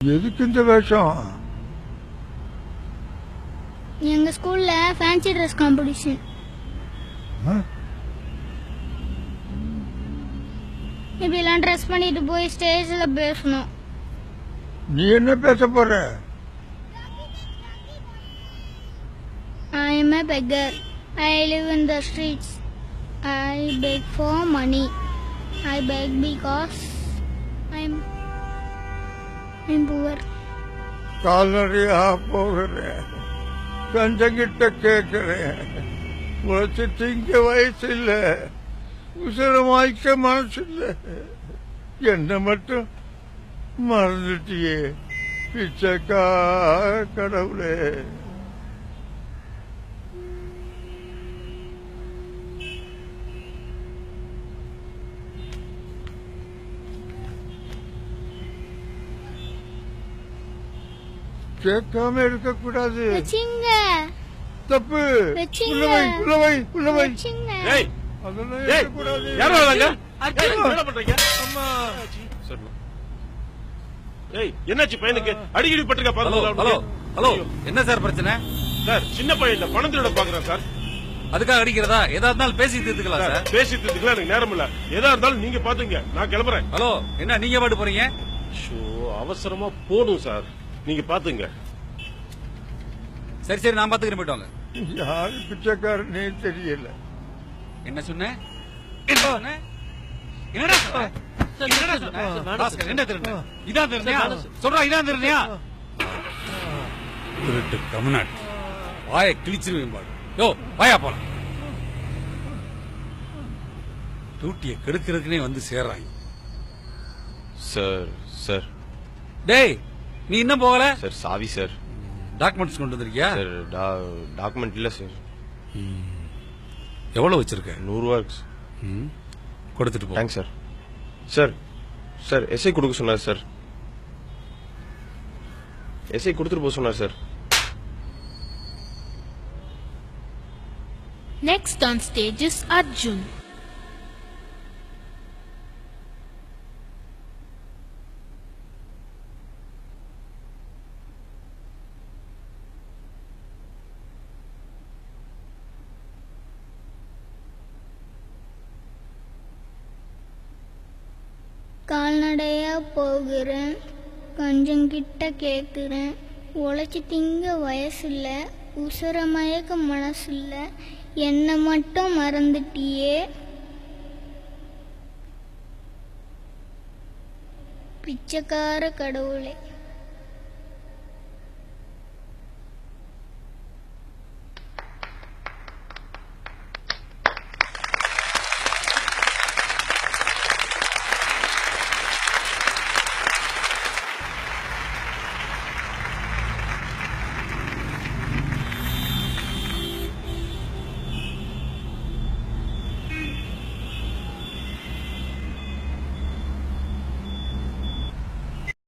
எதுக்கு இந்த வேஷம்? எங்க ஸ்கூல்ல ஃபேன்சி ட்ரெஸ் காம்படிஷன்? இப்படிலாம் ட்ரெஸ் பண்ணிட்டு போய் ஸ்டேஜ்ல பேசணும். நீ என்ன பேச போற? I am a beggar. I live in the streets. I beg for money. I beg because I'm I'm poor கால்நடையா போகிறேன். கஞ்சங்கிட்ட கேட்கிறேன். உழைச்சி திங்க வயசு இல்லை உசரமாய்க்க மனசு இல்லை என்ன மட்டும் மறந்துட்டியே. பிச்சைக்கா கடவுளே. கேட்காம இருக்கக்கூடாது. வச்சிங்க. தப்பு. வச்சிங்க. உள்ளவை உள்ளவை உள்ளவை வச்சிங்க. ஏய். அதெல்லாம் ஏய் இருக்கக்கூடாது. யாரோ வராங்க என்ன பண்றீங்க? அம்மா. சரி. ஏய் என்னாச்சு பையனுக்கு? அடிக்கடி பட்டிருக்கா ஹலோ பாருங்க ஹலோ ஹலோ. என்ன சார் பிரச்சனை? சார் சின்ன பையன் இல்ல பணம் திருட பாக்குறேன் சார். அதுக்காக அடிக்கிறதா? எதா இருந்தாலும் பேசி தீர்த்துக்கலாம் சார் சார். பேசிட்டு எனக்கு நேரம் இல்ல. எதா இருந்தாலும் நீங்க பாத்துங்க நான் கிளம்புறேன். ஹலோ என்ன நீங்க பாட்டு போறீங்க? ஷோ அவசரமா போடும் சார். நீங்க பாத்துங்க சரி சரி நான் பாத்துக்கிறேன் போயிட்டு வாங்க யாரு பிச்சைக்காரனே தெரியல என்ன சொன்னேன் என்ன சொன்னேன்? என்னடா சொன்ன? என்னடா சொன்ன? பாஸ்கர், என்ன திருடுன? இதான் திருடுனியா? சொல்றா, இதான் திருடுனியா? திருட்டு கம்நாட். வாயை கிழிச்சிருவேன் பாரு. யோ, வாயா போலாம். டூட்டியை கெடுக்கிறதுக்குனே வந்து சேர்றாங்க சார் சார் டேய் நீ இன்னும் போகல? சார் சாவி சார் டாக்குமெண்ட்ஸ் கொண்டு வந்திருக்கியா? சார் டாக்குமெண்ட் இல்ல சார் எவ்வளவு வச்சிருக்க? நூறு ரூபா இருக்கு. கொடுத்துட்டு போ. Thanks sir sir sir SI கொடுக்க சொன்னார் சார் எஸ்ஐ கொடுத்துட்டு போக சொன்னார் sir Next on stage is Arjun. கால்நடையாக போகிறேன். கொஞ்சம் கிட்ட கேட்குறேன். உழைச்சி திங்க வயசில்ல உசுர மயக்க மனசில்ல என்னை மட்டும் மறந்துட்டியே. பிச்சைக்கார கடவுளே.